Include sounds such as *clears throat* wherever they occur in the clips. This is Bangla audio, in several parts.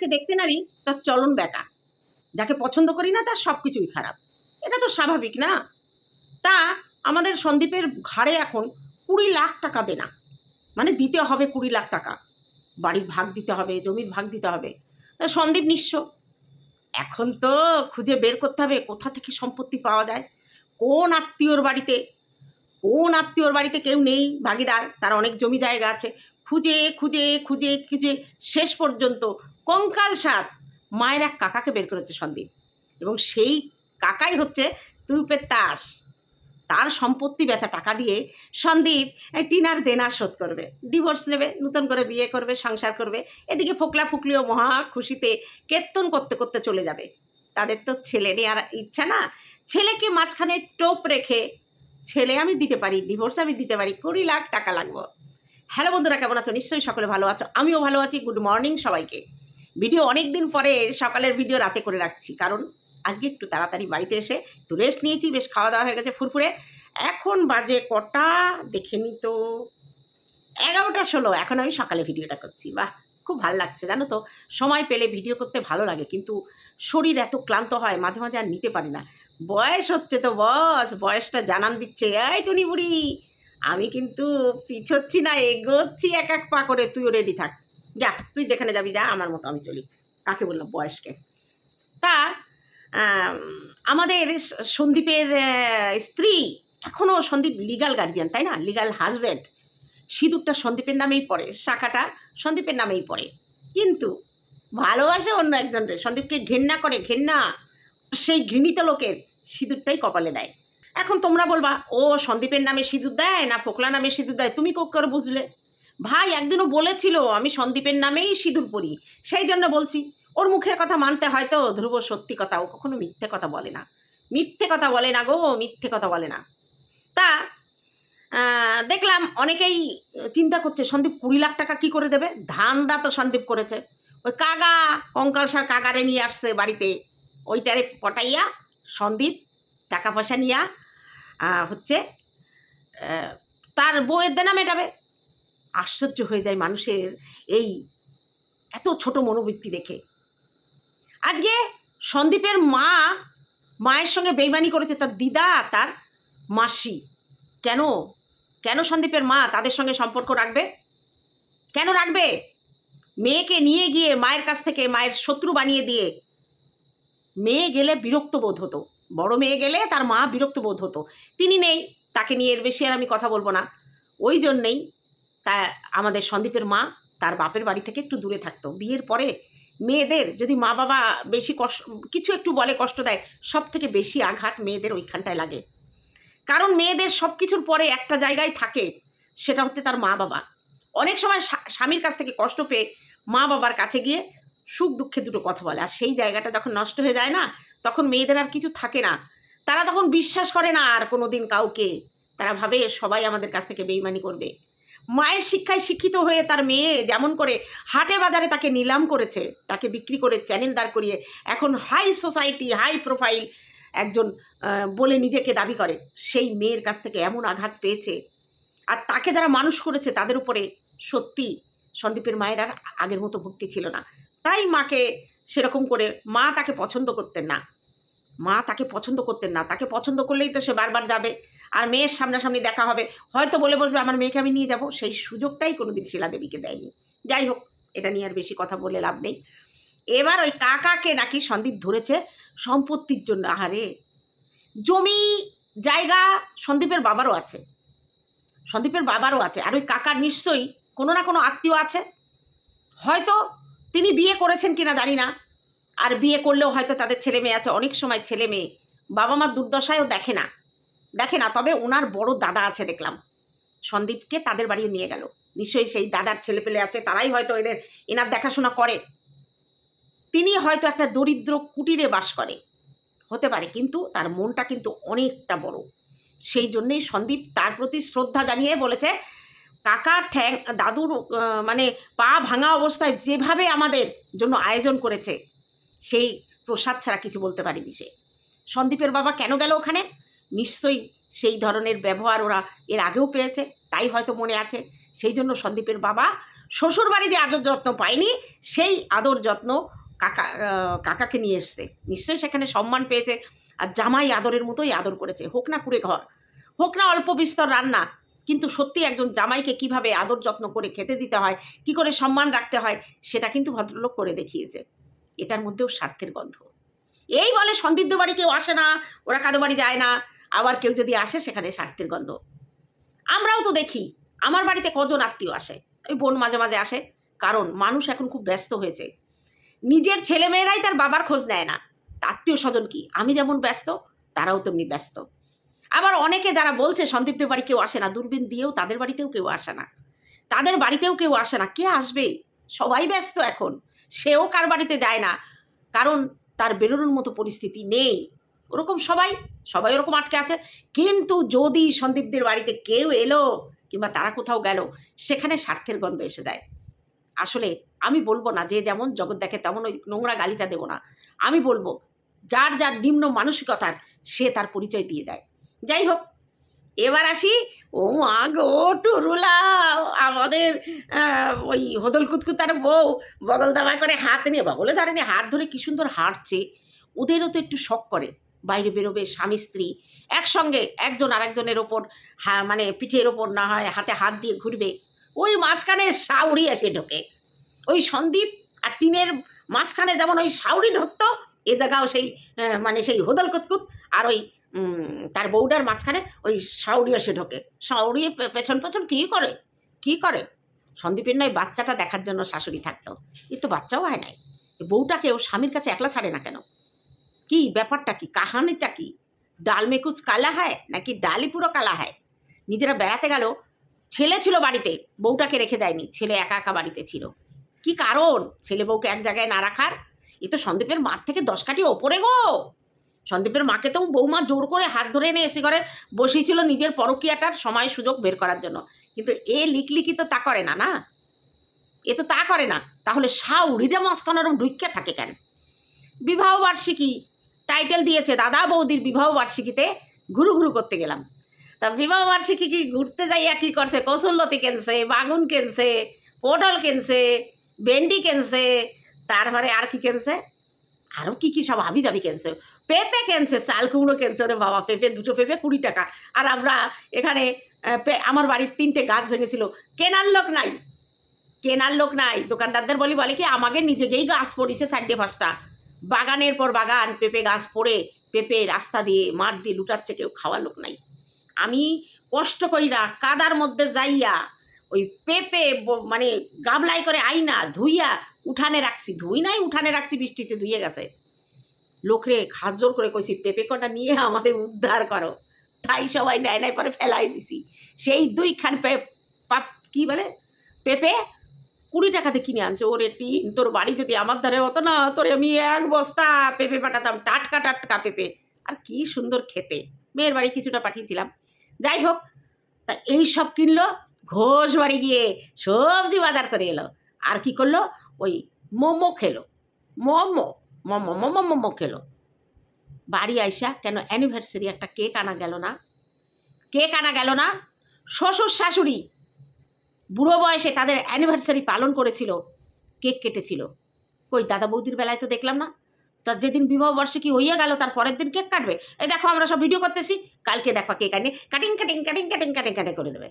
যাকে দেখতে নারি, তার চলন বেকা যাকে পছন্দ করি না, তার সব কিছুই খারাপ। এটা তো স্বাভাবিক না? তা আমাদের সন্দীপের ঘাড়ে এখন কুড়ি লাখ টাকা দেনা। মানে দিতে হবে কুড়ি লাখ টাকা। বাড়ির ভাগ দিতে হবে, জমির ভাগ দিতে হবে। সন্দীপ নিঃস্ব। এখন তো খুঁজে বের করতে হবে, কোথা থেকে সম্পত্তি পাওয়া যায়? কোন আত্মীয়র বাড়িতে? কোন আত্মীয়র বাড়িতে কেউ নেই, ভাগিদার? তার অনেক জমি জায়গা আছে। খুঁজে খুঁজে খুঁজে খুঁজে শেষ পর্যন্ত কঙ্কাল সাপ, মায়ের এক কাকাকে বের করেছে সন্দীপ। এবং সেই কাকাই হচ্ছে তুরুপের তাস। তার সম্পত্তি বেচা টাকা দিয়ে সন্দীপ টিনার দেনা শোধ করবে ডিভোর্স নেবে, নতুন করে বিয়ে করবে, সংসার করবে। এদিকে ফোকলা ফুকলিও মহা খুশিতে কেত্তন করতে করতে চলে যাবে। তাদের তো ছেলে নেওয়ার ইচ্ছা না। ছেলেকে মাঝখানে টোপ রেখে, ছেলে আমি দিতে পারি ডিভোর্স আমি দিতে পারি, কুড়ি লাখ টাকা লাগবো। হ্যালো বন্ধুরা, কেমন আছো? নিশ্চয়ই সকলে ভালো আছো, আমিও ভালো আছি। গুড মর্নিং সবাইকে। ভিডিও অনেক দিন পরে সকালের ভিডিও রাতে করে রাখছি। কারণ আজকে একটু তাড়াতাড়ি বাড়িতে এসে একটু রেস্ট নিয়েছি, বেশ খাওয়া দাওয়া হয়ে গেছে ফুরফুরে। এখন বাজে কটা? দেখে নি তো। এগারোটা ষোলো। এখন আমি সকালে ভিডিওটা করছি। বাহ! খুব ভালো লাগছে, জানো তো? সময় পেলে ভিডিও করতে ভালো লাগে, কিন্তু শরীর এত ক্লান্ত হয়, মাঝে মাঝে আর নিতে পারি না। বয়স হচ্ছে তো বস, বয়সটা জানান দিচ্ছে। এই টুনি বুড়ি, আমি কিন্তু পিছোচ্ছি না, এগোচ্ছি এক এক পা করে, তুইও রেডি থাক। যা, তুই যেখানে যাবি যা, আমার মতো আমি চলি। কাকে বললাম? বয়সকে। তা আমাদের সন্দীপের স্ত্রী এখনও সন্দীপ লিগাল গার্জিয়ান তাই না? লিগাল হাজব্যান্ড সিঁদুরটা সন্দীপের নামেই পড়ে, শাখাটা সন্দীপের নামেই পড়ে। কিন্তু ভালোবাসে অন্য একজনকে সন্দীপকে ঘেন্না করে, ঘেন্না। সেই ঘৃণিত লোকের সিঁদুরটাই কপালে দেয়। এখন তোমরা বলবা, ও সন্দীপের নামে সিঁদুর দেয় না ফোকলা নামে সিঁদুর দেয়? তুমি কোক করে বুঝলে। ভাই একদিনও বলেছিল, আমি সন্দীপের নামেই সিঁদুর পরি। সেই জন্য বলছি, ওর মুখের কথা মানতে হয়তো ধ্রুব সত্যি কথা ও কখনো মিথ্যে কথা বলে না। মিথ্যে কথা বলে না গো, মিথ্যে কথা বলে না। তা দেখলাম অনেকেই চিন্তা করছে, সন্দীপ কুড়ি লাখ টাকা কি করে দেবে? ধান্দা তো সন্দীপ করেছে। ওই কাগা কঙ্কাল সার কাগারে নিয়ে আসছে বাড়িতে। ওইটারে পটাইয়া সন্দীপ টাকা পয়সা নিয়া হচ্ছে তার বউয়ের দেনা মেটাবে। আশ্চর্য হয়ে যায় মানুষের এই এত ছোট মনোবৃত্তি দেখে। আজকে সন্দীপের মা মায়ের সঙ্গে বেইমানি করেছে, তার দিদা, তার মাসি। কেন? কেন সন্দীপের মা তাদের সঙ্গে সম্পর্ক রাখবে? কেন রাখবে? মেয়েকে নিয়ে গিয়ে মায়ের কাছ থেকে, মায়ের শত্রু বানিয়ে দিয়ে। মেয়ে গেলে বিরক্ত বোধ হতো। বড় মেয়ে গেলে তার মা বিরক্ত বোধ হতো। তিনি নেই, তাকে নিয়ে এর বেশি আর আমি কথা বলব না। ওই জন্যেই তা আমাদের সন্দীপের মা তার বাপের বাড়ি থেকে একটু দূরে থাকতো। বিয়ের পরে মেয়েদের যদি মা বাবা বেশি কষ্ট কিছু একটু বলে কষ্ট দেয় সব থেকে বেশি আঘাত মেয়েদের ওইখানটায় লাগে। কারণ মেয়েদের সব কিছুর পরে একটা জায়গায় থাকে, সেটা হচ্ছে তার মা বাবা। অনেক সময় স্বামীর কাছ থেকে কষ্ট পেয়ে মা বাবার কাছে গিয়ে সুখ দুঃখে দুটো কথা বলে। আর সেই জায়গাটা যখন নষ্ট হয়ে যায় না, তখন মেয়েদের আর কিছু থাকে না। তারা তখন বিশ্বাস করে না আর কোনো দিন কাউকে। তারা ভাবে সবাই আমাদের কাছ থেকে বেইমানি করবে। মায়ের শিক্ষায় শিক্ষিত হয়ে তার মেয়ে যেমন করে হাটে বাজারে তাকে নিলাম করেছে, তাকে বিক্রি করে চ্যানেল দাঁড় করিয়ে এখন হাই সোসাইটি হাই প্রোফাইল একজন বলে নিজেকে দাবি করে। সেই মেয়ের কাছ থেকে এমন আঘাত পেয়েছে। আর তাকে যারা মানুষ করেছে তাদের উপরে সত্যি সন্দীপের মায়ের আর আগের মতো ভক্তি ছিল না। তাই মাকে সেরকম করে মা তাকে পছন্দ করতেন না। মা তাকে পছন্দ করতেন না। তাকে পছন্দ করলেই তো সে বারবার যাবে। আর মেয়ের সামনাসামনি দেখা হবে। হয়তো বলে বসবে, আমার মেয়েকে আমি নিয়ে যাব। সেই সুযোগটাই কোনোদিন শিলাদেবীকে দেয়নি। যাই হোক, এটা নিয়ে আর বেশি কথা বলে লাভ নেই। এবার ওই কাকাকে নাকি সন্দীপ ধরেছে সম্পত্তির জন্য। আহারে! জমি, জায়গা সন্দীপের বাবারও আছে। সন্দীপের বাবারও আছে। আর ওই কাকার নিশ্চয়ই কোনো না কোনো আত্মীয় আছে। হয়তো তিনি বিয়ে করেছেন কিনা জানি না। আর বিয়ে করলেও হয়তো তাদের ছেলে মেয়ে আছে। অনেক সময় ছেলে মেয়ে বাবা মার দুর্দশায়ও দেখে না। দেখে না, তবে ওনার বড় দাদা আছে দেখলাম। সন্দীপকে তাদের বাড়ি নিয়ে গেল। নিশ্চয়ই সেই দাদার ছেলে পেলে আছে, তারাই হয়তো এদের, এনার দেখাশোনা করে। তিনি হয়তো একটা দরিদ্র কুটিরে বাস করে। হতে পারে, কিন্তু তার মনটা কিন্তু অনেকটা বড়। সেই জন্যেই সন্দীপ তার প্রতি শ্রদ্ধা জানিয়ে বলেছে, কাকা, ঠ্যাং, দাদুর মানে পা ভাঙা অবস্থায় যেভাবে আমাদের জন্য আয়োজন করেছে, সেই প্রসাদ ছাড়া কিছু বলতে পারিনি সে। সন্দীপের বাবা কেন গেল ওখানে? নিশ্চয়ই সেই ধরনের ব্যবহার ওরা এর আগেও পেয়েছে, তাই হয়তো মনে আছে। সেই জন্য সন্দীপের বাবা শ্বশুর বাড়ি যে আদর যত্ন পায়নি, সেই আদর যত্ন কাকা কাকাকে নিয়ে এসছে। নিশ্চয়ই সেখানে সম্মান পেয়েছে আর জামাই আদরের মতোই আদর করেছে। হোক না কুড়ে ঘর, হোক না অল্প বিস্তর রান্না, কিন্তু সত্যি একজন জামাইকে কীভাবে আদর যত্ন করে খেতে দিতে হয়, কি করে সম্মান রাখতে হয়, সেটা কিন্তু ভদ্রলোক করে দেখিয়েছে। এটার মধ্যেও স্বার্থের গন্ধ। এই বলে সন্দিগ্ধ বাড়ি কেউ আসে না, ওরা কাদো বাড়ি যায় না। আবার কেউ যদি আসে, সেখানে স্বার্থের গন্ধ। আমরাও তো দেখি, আমার বাড়িতে কজন আত্মীয় আসে। ওই বোন মাঝে মাঝে আসে, কারণ মানুষ এখন খুব ব্যস্ত হয়েছে। নিজের ছেলেমেয়েরাই তার বাবার খোঁজ নেয় না। আত্মীয় স্বজন কি? আমি যেমন ব্যস্ত, তারাও তেমনি ব্যস্ত। আবার অনেকে যারা বলছে, সন্দীপদের বাড়ি কেউ আসে না, দূরবীন দিয়েও তাদের বাড়িতেও কেউ আসে না। তাদের বাড়িতেও কেউ আসে না। কে আসবে? সবাই ব্যস্ত এখন। সেও কার বাড়িতে যায় না। কারণ তার বেরোনোর মতো পরিস্থিতি নেই। ওরকম সবাই সবাই ওরকম আটকে আছে। কিন্তু যদি সন্দীপদের বাড়িতে কেউ এলো কিংবা তারা কোথাও গেল, সেখানে স্বার্থের গন্ধ এসে যায় আসলে আমি বলব না যে যেমন জগৎ দেখে তেমন ওই নোংরা গালিটা দেবো না। আমি বলব, যার যার নিম্ন মানসিকতার, সে তার পরিচয় দিয়ে দেয়। যাই হোক, এবার আসি, ও মা গো, টুরুলা, আমাদের ওই হদল কুতকুতার বউ। বগল দাবা করে হাত নিয়ে বগলে ধরেনি হাত ধরে কি সুন্দর হাঁটছে। ওদেরও তো একটু শখ করে। বাইরে বেরোবে স্বামী স্ত্রী একসঙ্গে একজন আরেকজনের ওপর হ্যাঁ মানে পিঠের ওপর না হয় হাতে হাত দিয়ে ঘুরবে। ওই মাঝখানে শাউরি এসে ঢোকে। ওই সন্দীপ আর টিনের মাঝখানে যেমন ওই শাউরি ঢুকতো এ জায়গাও সেই মানে সেই হোদল কুতকুত আর ওই তার বউটার মাঝখানে ওই শাউরি এসে ঢোকে। শাউরি পে- পেছন পেছন কী করে? কী করে? সন্দীপের নয়, বাচ্চাটা দেখার জন্য শাশুড়ি থাকতো। এর তো বাচ্চাও হয় নাই। এ বউটাকেও স্বামীর কাছে একলা ছাড়ে না কেন? কি? ব্যাপারটা কি? কাহানিটা কি? ডাল মে কুচ কালা হয় নাকি ডালই পুরো কালা হয়? নিজেরা বেড়াতে গেল, ছেলে ছিল বাড়িতে, বউটাকে রেখে দেয়নি, ছেলে একা একা বাড়িতে ছিল। কি কারণ? ছেলে বউকে এক জায়গায় না রাখার? এ তো সন্দীপের মার থেকে দশ কাঠি ওপরে গো! সন্দীপের মাকে তো বৌমা জোর করে হাত ধরে এনে এসে করে বসেছিল নিজের পরকীয়াটার সময় সুযোগ বের করার জন্য। কিন্তু এ লিকলিকি তো তা করে না না? এ তো তা করে না। তাহলে শাউরিটা মাঝখানে ওরম ঢুইকে থাকে কেন? বিবাহ বার্ষিকী টাইটেল দিয়েছে দাদা বৌদির বিবাহ বার্ষিকীতে ঘুরু ঘুরু করতে গেলাম। তা বিবাহ বার্ষিকী কি ঘুরতে যাইয়া কি করছে? কৌশল্যতি কেনছে? বাগুন কেনছে? পটল কেনছে? ভেন্ডি কেনছে? তারপরে আর কি কেনছে? আরও কি কি সব হাবি যাবি কেনছে? পেঁপে কেনছে? চাল কুমড়ো কেনছে? ওরে বাবা, পেঁপে, দুটো পেঁপে কুড়ি টাকা। আর আমরা এখানে আমার বাড়ির তিনটে গাছ ভেঙেছিল। কেনার লোক নাই। কেনার লোক নাই। দোকানদারদের বলি, বলে কি, আমাকে নিজেকেই গাছ পড়িছে চারটে পাঁচটা। বাগানের পর বাগান, পেঁপে গাছ পড়ে, পেঁপে রাস্তা দিয়ে মাঠ দিয়ে লুটাচ্ছে, কেউ খাওয়ার লোক নাই। আমি কষ্ট না, কাদার মধ্যে যাইয়া ওই পেঁপে মানে গাবলাই করে আইনা, ধুইয়া উঠানে রাখছি। ধুই নাই, উঠানে রাখছি, বৃষ্টিতে ধুয়ে গেছে। লোকরে হাত জোর করে কইছি, পেঁপে কটা নিয়ে আমাদের উদ্ধার করো। তাই সবাই নেয় নাই পরে ফেলাই দিছি। সেই দুইখান পে, পাপ, কি বলে? পেঁপে কুড়ি টাকাতে কিনে আনছে, ওরে টিন, তোর বাড়ি যদি আমার ধারে হতো না, তোরে আমি এক বস্তা পেঁপে পাঠাতাম, টাটকা টাটকা পেঁপে। আর কি সুন্দর খেতে। মেয়ের বাড়ি কিছুটা পাঠিয়েছিলাম। যাই হোক, তা এই সব কিনলো, ঘোষ বাড়ি গিয়ে সবজি বাজার করে এলো। আর কি করল? ওই মোমো খেলো। মোমো মোমো মোমো মোমো খেলো। বাড়ি আইসা কেন অ্যানিভার্সারি একটা কেক আনা গেল না? কেক আনা গেল না? শ্বশুর শাশুড়ি বুড়ো বয়সে তাদের অ্যানিভার্সারি পালন করেছিল, কেক কেটেছিল। কই, দাদা বৌদির বেলায় তো দেখলাম না। তার যেদিন বিবাহ বার্ষিকী হইয়া গেল, তার পরের দিন কেক কাটবে। এই দেখো, আমরা সব ভিডিও করতেছি। কালকে দেখো কেক আনি cutting cutting cutting cutting cutting cutting করে দেবে।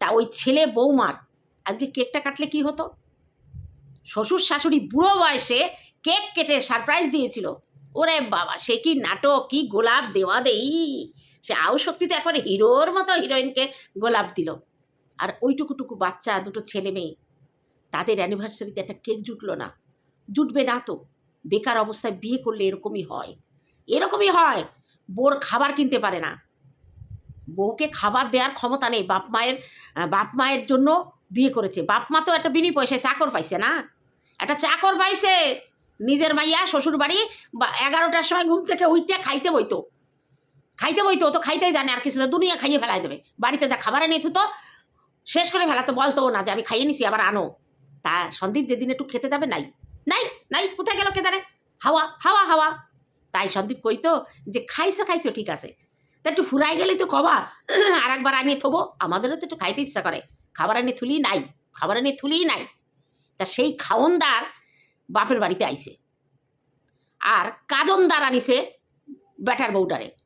তা ওই ছেলে বৌমার আজকে কেকটা কাটলে কি হতো? শ্বশুর শাশুড়ি বুড়ো বয়সে কেক কেটে সারপ্রাইজ দিয়েছিল। ওরে বাবা, সে কি নাটক, কি গোলাপ দেওয়া দেই। সে আউ শক্তিতে একবারে হিরোর মতো হিরোইনকে গোলাপ দিল। আর ওইটুকুটুকু বাচ্চা, দুটো ছেলে মেয়ে, তাদের অ্যানিভার্সারিতে একটা কেক জুটলো না। জুটবে না তো। বেকার অবস্থায় বিয়ে করলে এরকমই হয়। এরকমই হয়। বোর খাবার কিনতে পারে না। বউকে খাবার দেওয়ার ক্ষমতা নেই। বাপ মায়ের বাপ মায়ের জন্য বিয়ে করেছে। বাপ মা তো একটা বিনি পয়সায় চাকর পাইছে না। একটা চাকর পাইছে। নিজের মাইয়া শ্বশুর বাড়ি বা এগারোটার সময় ঘুম থেকে উইটা খাইতে বইতো। খাইতে বইতো তো খাইতেই জানে আর কিছু দুনিয়া খাইয়ে ফেলাই দেবে। বাড়িতে যা খাবার এনে থুতো শেষ করে ফেলাতো বলতো না যে আমি খাইয়ে নিছি, আবার আনো। তা সন্দীপ যেদিন একটু খেতে যাবে, নাই। নাই নাই, কোথায় গেল কে জানে হাওয়া হাওয়া হাওয়া। তাই সন্দীপ কইতো যে, খাইছো খাইছো, ঠিক আছে। তা একটু ফুরাই গেলেই তো কবা *clears throat* আর একবার আনিয়ে থবো। আমাদেরও তো একটু খাইতে ইচ্ছা করে। খাবার এনে থুলি নাই, খাবার এনে থুলি নাই। তা সেই খাওনদার বাপের বাড়িতে আইছে। আর কাজনদার আনিছে ব্যাটার বউটারে।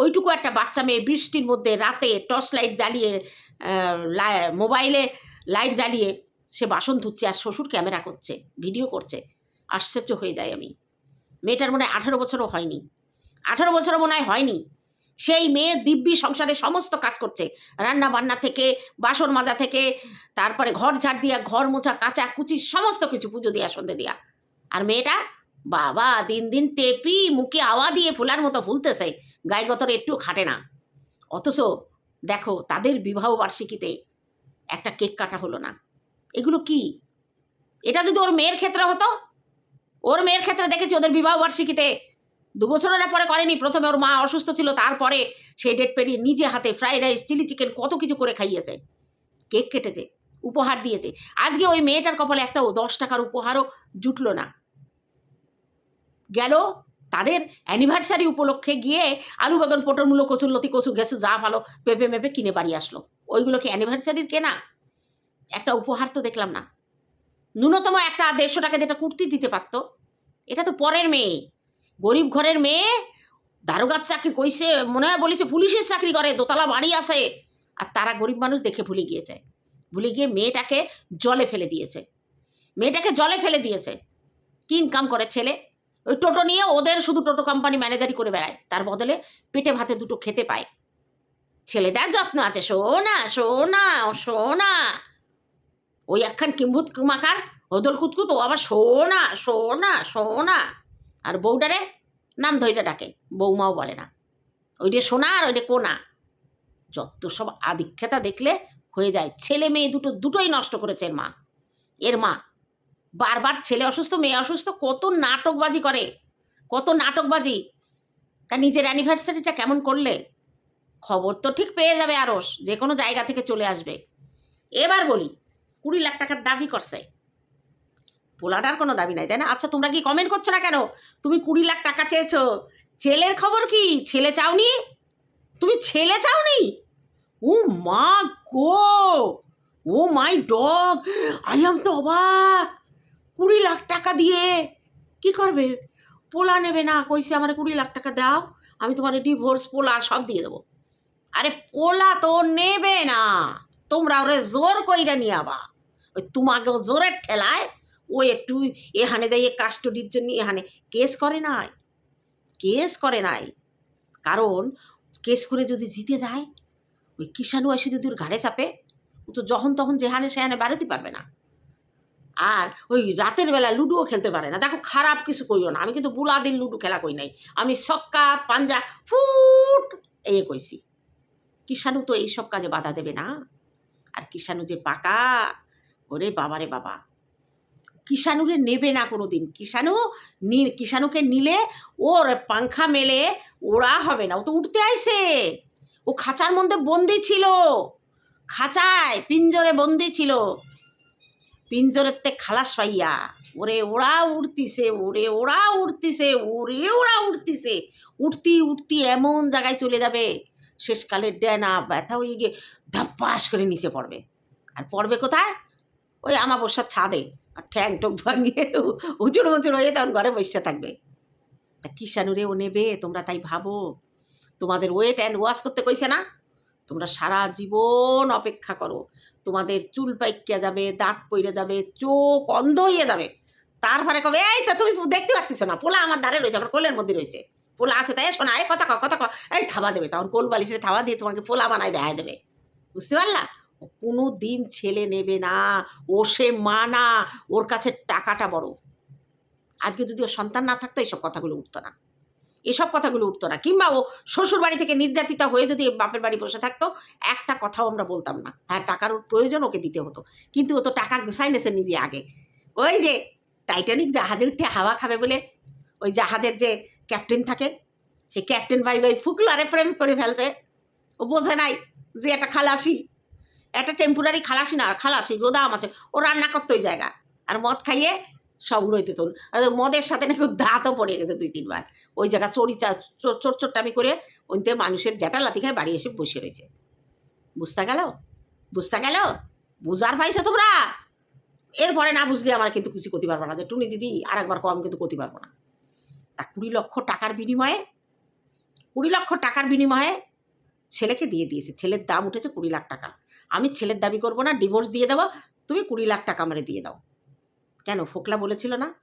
ওইটুকু একটা বাচ্চা মেয়ে বৃষ্টির মধ্যে রাতে টর্চ লাইট জ্বালিয়ে মোবাইলে লাইট জ্বালিয়ে সে বাসন ধুচ্ছে আর শ্বশুর ক্যামেরা করছে, ভিডিও করছে। আশ্চর্য হয়ে যায় আমি। মেয়েটার মনে হয় আঠেরো বছরও হয়নি। আঠারো বছরও মনে হয় হয়নি। সেই মেয়ে দিব্যি সংসারে সমস্ত কাজ করছে। রান্না বান্না থেকে, বাসন মাজা থেকে, তারপরে ঘর ঝাড় দিয়া, ঘর মোছা, কাঁচা কুচি, সমস্ত কিছু পুজো দিয়া, সন্ধে দিয়া। আর মেয়েটা বাবা, দিন দিন টেপি, মুখে আওয়া দিয়ে ফুলার মতো ফুলতেছে। গায়ে গতরে একটু খাটে না। অথচ দেখো, তাদের বিবাহ বার্ষিকীতে একটা কেক কাটা হলো না। এগুলো কি? এটা যদি ওর মেয়ের ক্ষেত্রে হতো? ওর মেয়ের ক্ষেত্রে দেখেছি ওদের বিবাহ বার্ষিকীতে দু বছরের পরে করেনি। প্রথমে ওর মা অসুস্থ ছিল, তারপরে সেই ডেট পেরিয়ে নিজে হাতে ফ্রাইড রাইস, চিলি চিকেন কত কিছু করে খাইয়েছে। কেক কেটেছে, উপহার দিয়েছে। আজকে ওই মেয়েটার কপালে একটা ও দশ টাকার উপহারও জুটলো না। গেল তাদের অ্যানিভার্সারি উপলক্ষে গিয়ে আলু বেগুন, পটল মূলো, কচুর লতি, কচু গেছু যা ভালো, পেঁপে, মেপে কিনে বাড়ি আসলো। ওইগুলো কি অ্যানিভার্সারির কেনা একটা উপহার তো দেখলাম না। ন্যূনতম একটা দেড়শো টাকা যেটা কুর্তি দিতে পারতো, এটা তো পরের মেয়ে। গরিব ঘরের মেয়ে, দারোগার চাকরি কইছে, মনে হয় বলিছে পুলিশের চাকরি করে, দোতলা বাড়ি আছে। আর তারা গরিব মানুষ দেখে ভুলে গিয়েছে। ভুলে গিয়ে মেয়েটাকে জলে ফেলে দিয়েছে। মেয়েটাকে জলে ফেলে দিয়েছে। কি ইনকাম করে ছেলে? ওই টোটো নিয়ে ওদের শুধু টোটো কোম্পানি ম্যানেজারি করে বেড়ায়। তার বদলে পেটে ভাতে দুটো খেতে পায়। ছেলেটার যত্ন আছে, সোনা শোনা সোনা। ওই একখান কিম্ভুত কুমাকার, হদল কুতকুত, ও আবার সোনা সোনা সোনা। আর বউটারে নাম ধইটা ডাকে বৌমাও বলে না। ওই ওইটা সোনা আর ওইটা কোনা। যত সব আদিক্ষেতা দেখলে হয়ে যায়, ছেলে মেয়ে দুটো, দুটোই নষ্ট করেছে মা। এর মা বারবার ছেলে অসুস্থ, মেয়ে অসুস্থ, কত নাটকবাজি করে, কত নাটকবাজি। তা নিজের অ্যানিভার্সারিটা কেমন করলে? খবর তো ঠিক পেয়ে যাবে আরস যে কোনো জায়গা থেকে চলে আসবে। এবার বলি, কুড়ি লাখ টাকার দাবি করছে। পোলাটার কোনো দাবি নাই, তাই না? আচ্ছা তোমরা কি কমেন্ট করছ না কেন? তুমি কুড়ি লাখ টাকা চেয়েছো। ছেলের খবর কি? ছেলে চাওনি? তুমি ছেলে চাওনি? ও মা গো! ও মাই ডগ! আই এম তো অবাক কুড়ি লাখ টাকা দিয়ে। কি করবে? পোলা নেবে না। কইছে আমার কুড়ি লাখ টাকা দাও, আমি তোমার ডিভোর্স পোলা সব দিয়ে দেবো। আরে পোলা তো নেবে না। তোমরা ওরে জোর কইরা নিয়ে আবা। ওই তোমাকে জোরের ঠেলায় ও একটু এখানে যাইয়ে কাস্টডির জন্য এখানে কেস করে নাই। কেস করে নাই। কারণ কেস করে যদি জিতে যায়, ওই কিষাণু এসে যদি ওর ঘাড়ে চাপে, ও তো যখন তখন যেখানে সেখানে বেরোতে পারবে না। আর ওই রাতের বেলা লুডুও খেলতে পারে না। দেখো খারাপ কিছু কইও না। আমি কিন্তু বুলাদিন লুডু খেলা কই নাই। আমি সক্কা, পাঞ্জা, ফুট এই কইছি। কিষাণু তো এইসব কাজে বাধা দেবে না। আর কিষাণু যে পাকা, ওরে বাবারে বাবা। কিষাণুরে নেবে না কোনো দিন কিষাণু নি, কিষাণুকে নিলে ওর পাংখা মেলে ওড়া হবে না। ও তো উঠতে আইছে। ও খাঁচার মধ্যে বন্দি ছিল। খাঁচায় পিঞ্জরে বন্দি ছিল। পিঞ্জরের তে খালাস পাইয়া ওরে ওরা উঠতিছে ওরে ওরা উঠতিছে ওরে ওরা উঠতিছে উঠতি উঠতি এমন জায়গায় চলে যাবে শেষকালে ডেনা ব্যথা হয়ে গিয়ে ধাপ্পাস করে নিচে পড়বে আর পড়বে কোথায় ওই আমাবস্যার ছাদে আর ঠ্যাং টোক ভাঙিয়ে উঁচুর উঁচুর হয়ে তখন ঘরে বসে থাকবে তা কিষানুরে ও নেবে তোমরা তাই ভাবো তোমাদের ওয়েট অ্যান্ড ওয়াশ করতে কইছে না তোমরা সারা জীবন অপেক্ষা করো তোমাদের চুল পাইকিয়া যাবে, দাঁত পইরে যাবে, চোখ অন্ধ হয়ে যাবে। তারপরে কবে, এই তো তুমি দেখতে পাচ্ছিস না, পোলা আমার দ্বারে রয়েছে, আমার কোলের মধ্যে রয়েছে। পোলা আছে তাই, শোনা, এই কথা কথা ক এই থাবা দেবে, তখন কোল বালিশের থাবা দিয়ে তোমাকে পোলা বানায় দেখায় দেবে। বুঝতে পারলা? কোনো দিন ছেলে নেবে না, ও সে মা না, ওর কাছে টাকাটা বড়। আজকে যদি ওর সন্তান না থাকতো, এইসব কথাগুলো উঠতো না। এসব কথাগুলো উঠতো না। কিংবা ও শ্বশুর বাড়ি থেকে নির্যাতিতা হয়ে যদি বাপের বাড়ি বসে থাকতো, একটা কথাও আমরা বলতাম না। হ্যাঁ টাকার প্রয়োজন ওকে দিতে হতো। কিন্তু ও তো টাকা গুছাই নেছে নিজে আগে। ওই যে টাইটানিক জাহাজে উঠে হাওয়া খাবে বলে ওই জাহাজের যে ক্যাপ্টেন থাকে, সেই ক্যাপ্টেন ভাই ভাই ফুকলারে প্রেম করে ফেলতে ও বোঝে নাই যে একটা খালাসি। একটা টেম্পোরারি খালাসি না, খালাসি, গোদাম আছে। ও রান্না করতো ওই জায়গা আর মদ খাইয়ে সব তোন আর মদের সাথে নাকি দাঁতও পড়ে গেছে দুই, তিনবার। ওই জায়গা চড়ি চোর চোর চোরটামি করে ওইতে মানুষের জ্যাটা লাথি খায় বাড়ি এসে বসে রয়েছে। বুঝতে গেল? বুঝতে গেল? বুঝার পাইছো তোমরা? এরপরে না বুঝলে আমার কিন্তু কিছু করতে পারব না। যে টুনি দিদি আর একবার কম কিন্তু করতে পারব না। তা কুড়ি লক্ষ টাকার বিনিময়ে, কুড়ি লক্ষ টাকার বিনিময়ে ছেলেকে দিয়ে দিয়েছে। ছেলের দাম উঠেছে কুড়ি লাখ টাকা। আমি ছেলের দাবি করব না, ডিভোর্স দিয়ে দেবো, তুমি কুড়ি লাখ টাকা আমারে দিয়ে দাও। কেন ফোকলা বলেছিল না?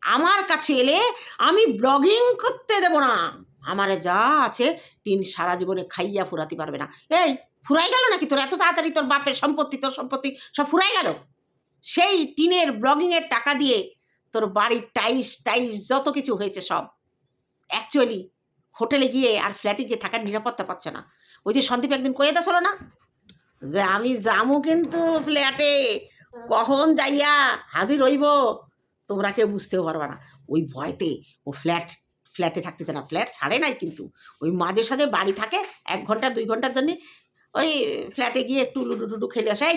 আমার কাছে এলে আমি ব্লগিং করতে দেবো না। আমারে যা আছে টিন সারা জীবনে খাইয়া ফুরাতে পারবে না। এই, ফুরাই গেল নাকি তোর? এত তাড়াতাড়ি তোর বাপের সম্পত্তি, তোর সম্পত্তি সব ফুরাই গেল? সেই টিনের ব্লগিংয়ের টাকা দিয়ে তোর বাড়ির টাইস টাইস যত কিছু হয়েছে সব। অ্যাকচুয়ালি হোটেলে গিয়ে আর ফ্ল্যাটে গিয়ে থাকার নিরাপত্তা পাচ্ছে না। ওই যে সন্দীপ একদিন কয়ে দেছিল না? যে আমি যামু কিন্তু ফ্ল্যাটে। কখন যাইয়া হাজির হইব? তোমরা কেউ বুঝতেও পারবা না। ওই ভয়তে ও ফ্ল্যাট, ফ্ল্যাটে থাকতেছে না। ফ্ল্যাট ছাড়ে নাই কিন্তু। ওই মাঝে সাঝে বাড়ি থাকে, এক ঘণ্টা, দুই ঘণ্টার জন্যে ওই ফ্ল্যাটে গিয়ে একটু লুডু টুডু খেলে আসে।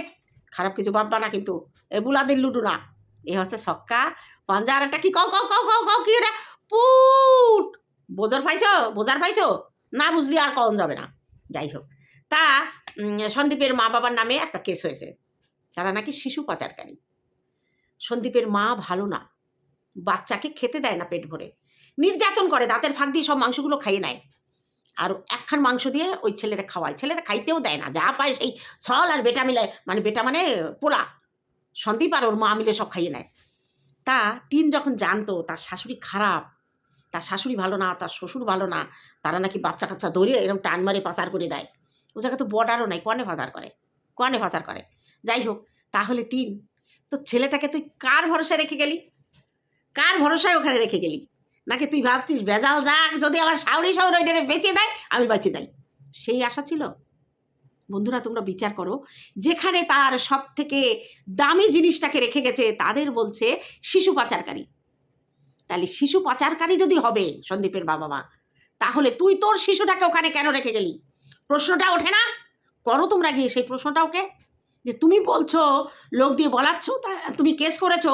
খারাপ কিছু ভাববা না কিন্তু। এ বুলাদের লুডু না। এ হচ্ছে সক্কা পাঞ্জা আর একটা কি? কও কও কও কও কও, কি রে? পুট! বোঝার পাইছো? বোঝার পাইছো? না বুঝলি আর কম যাবে না। যাই হোক। তা সন্দীপের মা বাবার নামে একটা কেস হয়েছে। তারা নাকি শিশু পাচারকারী। সন্দীপের মা ভালো না। বাচ্চাকে খেতে দেয় না পেট ভরে। নির্যাতন করে, দাঁতের ফাঁক দিয়ে সব মাংসগুলো খাইয়ে নেয়। আর একখান মাংস দিয়ে ওই ছেলেরা খাওয়ায়। ছেলেরা খাইতেও দেয় না। যা পায় সেই ছল আর বেটা মিলে মানে বেটা মানে পোলা। সন্দীপ আর ওর মা মিলে সব খাইয়ে নেয়। তা টিন যখন জানতো, তার শাশুড়ি খারাপ। তার শাশুড়ি ভালো না, তার শ্বশুর ভালো না, তারা নাকি বাচ্চা কাচ্চা ধরে এরকম টান মারে পাচার করে দেয়। ও জায়গা তো বর্ডারও নাই, কনে পাচার করে? কনে পাচার করে? যাই হোক, তাহলে টিন। তো ছেলেটাকে তুই কার ভরসায় রেখে গেলি? কার ভরসায় ওখানে রেখে গেলি? নাকি তুই ভাবছিস, ভেজাল যাক, যদি আমার শাউরি শহর ওইটারে বেঁচে দেয়, আমি বাঁচে দেয় সেই আশা ছিল। বন্ধুরা, তোমরা বিচার করো। যেখানে তার সব থেকে দামি জিনিসটাকে রেখে গেছে, তাদের বলছে শিশু পাচারকারী। তাহলে শিশু পাচারকারী যদি হবে, সন্দীপের বাবা মা, তাহলে তুই তোর শিশুটাকে ওখানে কেন রেখে গেলি? প্রশ্নটা ওঠে না? করো তোমরা গিয়ে সেই প্রশ্নটা ওকে। যে তুমি বলছো, লোক দিয়ে বলাচ্ছ, তা তুমি কেস করেছ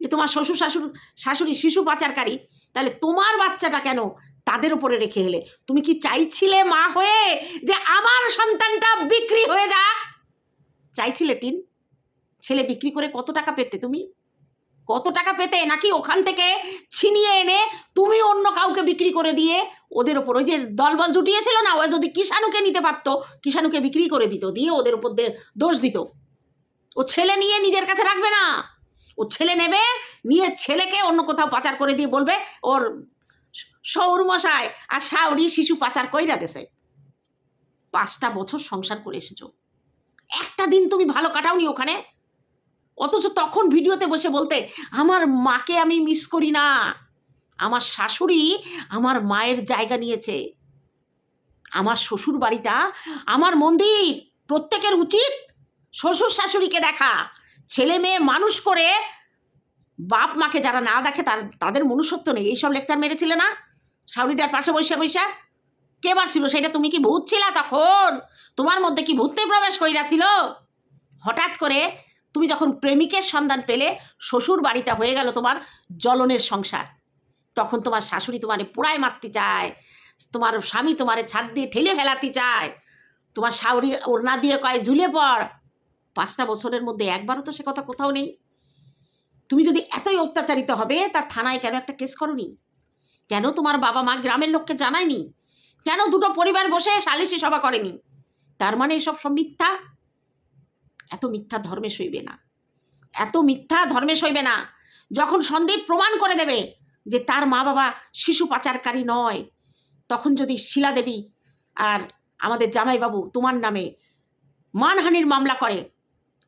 যে তোমার শ্বশুর শাশুর, শাশুড়ি শিশু পাচারকারী। তাহলে তোমার বাচ্চাটা কেন তাদের উপরে রেখে এলে? তুমি কি চাইছিলে মা হয়ে যে আমার সন্তানটা বিক্রি হয়ে যাক? চাইছিলে টিন? ছেলে বিক্রি করে কত টাকা পেতে তুমি? কত টাকা পেতে নাকি ওখান থেকে ছিনিয়ে এনে তুমি অন্য কাউকে বিক্রি করে দিয়ে ওদের ওপর ওই যে দলবল জুটিয়েছিল না ও যদি কিষাণুকে নিতে পারতো, কিষাণুকে বিক্রি করে দিত, দিয়ে ওদের দিয়ে দোষ দিত। ও ছেলে নিয়ে নিজের কাছে রাখবে না। ও ছেলে নেবে, নিয়ে ছেলেকে অন্য কোথাও পাচার করে দিয়ে বলবে, ওর সৌর মশাই আর শাওরি শিশু পাচার কইরা দেশে পাঁচটা বছর সংসার করে এসেছ। একটা দিন তুমি ভালো কাটাওনি ওখানে অথচ তখন ভিডিওতে বসে বলতে, আমার মাকে আমি মিস করি না। আমার শাশুড়ি আমার মায়ের জায়গা নিয়েছে। আমার শ্বশুর বাড়িটা আমার মন্দির। প্রত্যেকের উচিত শ্বশুর শাশুড়িকে দেখা। ছেলে মেয়ে মানুষ করে বাপ মাকে যারা না দেখে তার, তাদের মনুষ্যত্ব নেই। এইসব লেকচার মেরেছিলে না? শাশুড়িটার পাশে বসে বসে কে মারছিল সেটা তুমি কি ভূত ছিলা তখন? তোমার মধ্যে কি ভূততে প্রবেশ কইরাছিল হঠাৎ করে তুমি যখন প্রেমিকের সন্ধান পেলে, শ্বশুর বাড়িটা হয়ে গেল তোমার জলনের সংসার। তখন তোমার শাশুড়ি তোমারে পোড়ায় মারতে চায়, তোমার স্বামী তোমারে ছাদ দিয়ে ঠেলে ফেলাতে চায়, তোমার শাউরি ওড়না দিয়ে কয় ঝুলে পড়। পাঁচটা বছরের মধ্যে একবারও তো সে কথা কোথাও নেই। তুমি যদি এতই অত্যাচারিত হবে, তার থানায় কেন একটা কেস করনি? কেন তোমার বাবা মা গ্রামের লোককে জানায়নি? কেন দুটো পরিবার বসে সালিশি সভা করেনি? তার মানে এসব সব মিথ্যা? এত মিথ্যা ধর্মে সইবে না। এত মিথ্যা ধর্মে সইবে না। যখন সন্দীপ প্রমাণ করে দেবে যে তার মা বাবা শিশু পাচারকারী নয়, তখন যদি শিলা দেবী আর আমাদের জামাইবাবু তোমার নামে মানহানির মামলা করে,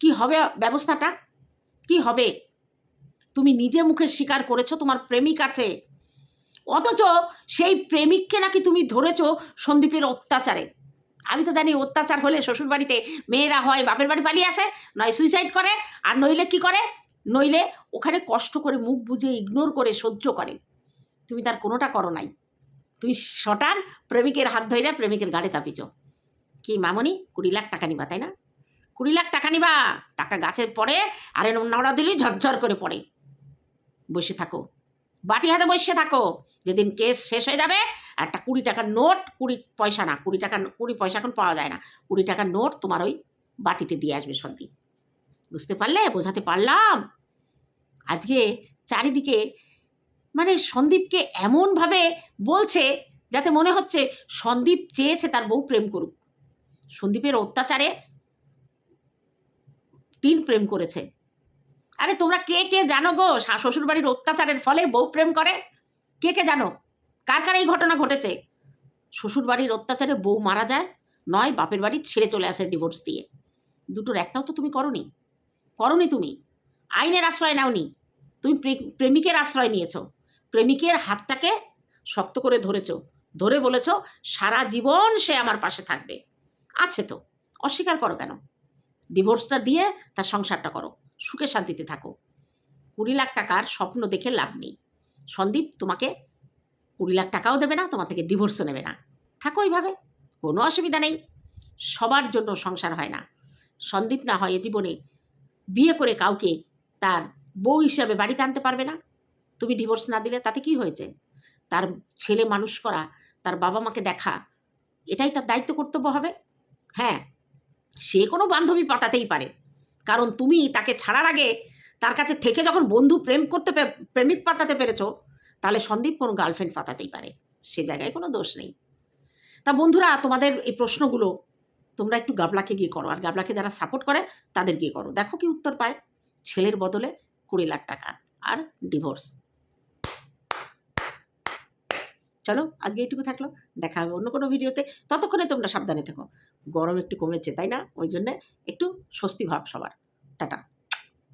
কি হবে ব্যবস্থাটা? কি হবে? তুমি নিজে মুখে স্বীকার করেছ তোমার প্রেমিক আছে। অথচ সেই প্রেমিককে নাকি তুমি ধরেছ সন্দীপের অত্যাচারে। আমি তো জানি অত্যাচার হলে শ্বশুরবাড়িতে মেয়েরা হয়, বাপের বাড়ি পালিয়ে আসে, নয় সুইসাইড করে, আর নইলে কি করে? নইলে ওখানে কষ্ট করে মুখ বুঝে ইগনোর করে সহ্য করে। তুমি তার কোনোটা করো নাই। তুমি শটান প্রেমিকের হাত ধরে প্রেমিকের গাড়ি চাপিছ। কি মামনি? কুড়ি লাখ টাকা নিবা, তাই না? কুড়ি লাখ টাকা নিবা। টাকা গাছে পড়ে, আর নাওড়া দিলেই ঝরঝর করে পড়ে। বসে থাকো। বাটি হাতে বসে থাকো। যেদিন কেস শেষ হয়ে যাবে, একটা কুড়ি টাকার নোট, কুড়ি পয়সা না, কুড়ি টাকা কুড়ি পয়সা এখন পাওয়া যায় না। কুড়ি টাকার নোট তোমার ওই বাটিতে দিয়ে আসবে সন্দীপ বুঝতে পারলে? বোঝাতে পারলাম? আজকে চারিদিকে মানে সন্দীপকে এমনভাবে বলছে যাতে মনে হচ্ছে সন্দীপ চেয়েছে তার বউ প্রেম করুক। সন্দীপের অত্যাচারে তিন প্রেম করেছে। আরে তোমরা কে কে জানো গো? শ্বশুর বাড়ির অত্যাচারের ফলে বউ প্রেম করে? কে কে জানো? কার কার এই ঘটনা ঘটেছে? শ্বশুর বাড়ির অত্যাচারে বউ মারা যায়, নয়, বাপের বাড়ি ছেড়ে চলে আসে ডিভোর্স দিয়ে। দুটোর একটাও তো তুমি করনি। করনি তুমি। আইনের আশ্রয় নাওনি। তুমি প্রেমিকের আশ্রয় নিয়েছ। প্রেমিকের হাতটাকে শক্ত করে ধরেছ। ধরে বলেছ, সারা জীবন সে আমার পাশে থাকবে। আছে তো। অস্বীকার করো কেন? ডিভোর্সটা দিয়ে তার সংসারটা করো। সুখে শান্তিতে থাকো। কুড়ি লাখ টাকার স্বপ্ন দেখে লাভ নেই। সন্দীপ তোমাকে কুড়ি লাখ টাকাও দেবে না, তোমার থেকে ডিভোর্সও নেবে না। থাকো ওইভাবে কোনো অসুবিধা নেই। সবার জন্য সংসার হয় না। সন্দীপ না হয় এ জীবনে বিয়ে করে কাউকে তার বউ হিসাবে বাড়িতে আনতে পারবে না। তুমি ডিভোর্স না দিলে তাতে কি হয়েছে? তার ছেলে মানুষ করা, তার বাবা মাকে দেখা, এটাই তার দায়িত্ব কর্তব্য হবে? হ্যাঁ সে কোনো বান্ধবী পাতাতেই পারে। কারণ তুমি তাকে ছাড়ার আগে তার কাছে থেকে যখন বন্ধু প্রেম করতে প্রেমিক পাতাতে পেরেছ, তাহলে সন্দীপ কোনো গার্লফ্রেন্ড পাতাতেই পারে। সে জায়গায় কোনো দোষ নেই। তা বন্ধুরা, তোমাদের এই প্রশ্নগুলো তোমরা একটু গাবলাকে গিয়ে করো। আর গাবলাকে যারা সাপোর্ট করে, তাদের গিয়ে করো। দেখো কি উত্তর পায়। ছেলের বদলে কুড়ি লাখ টাকা আর ডিভোর্স চলো, আজকে এইটুকু থাকল। দেখা হবে অন্য কোনো ভিডিওতে। ততক্ষণে তোমরা সাবধানে থেকো। গরম একটু কমেছে, তাই না? ওই জন্যে একটু স্বস্তি ভাব সবার। টাটা।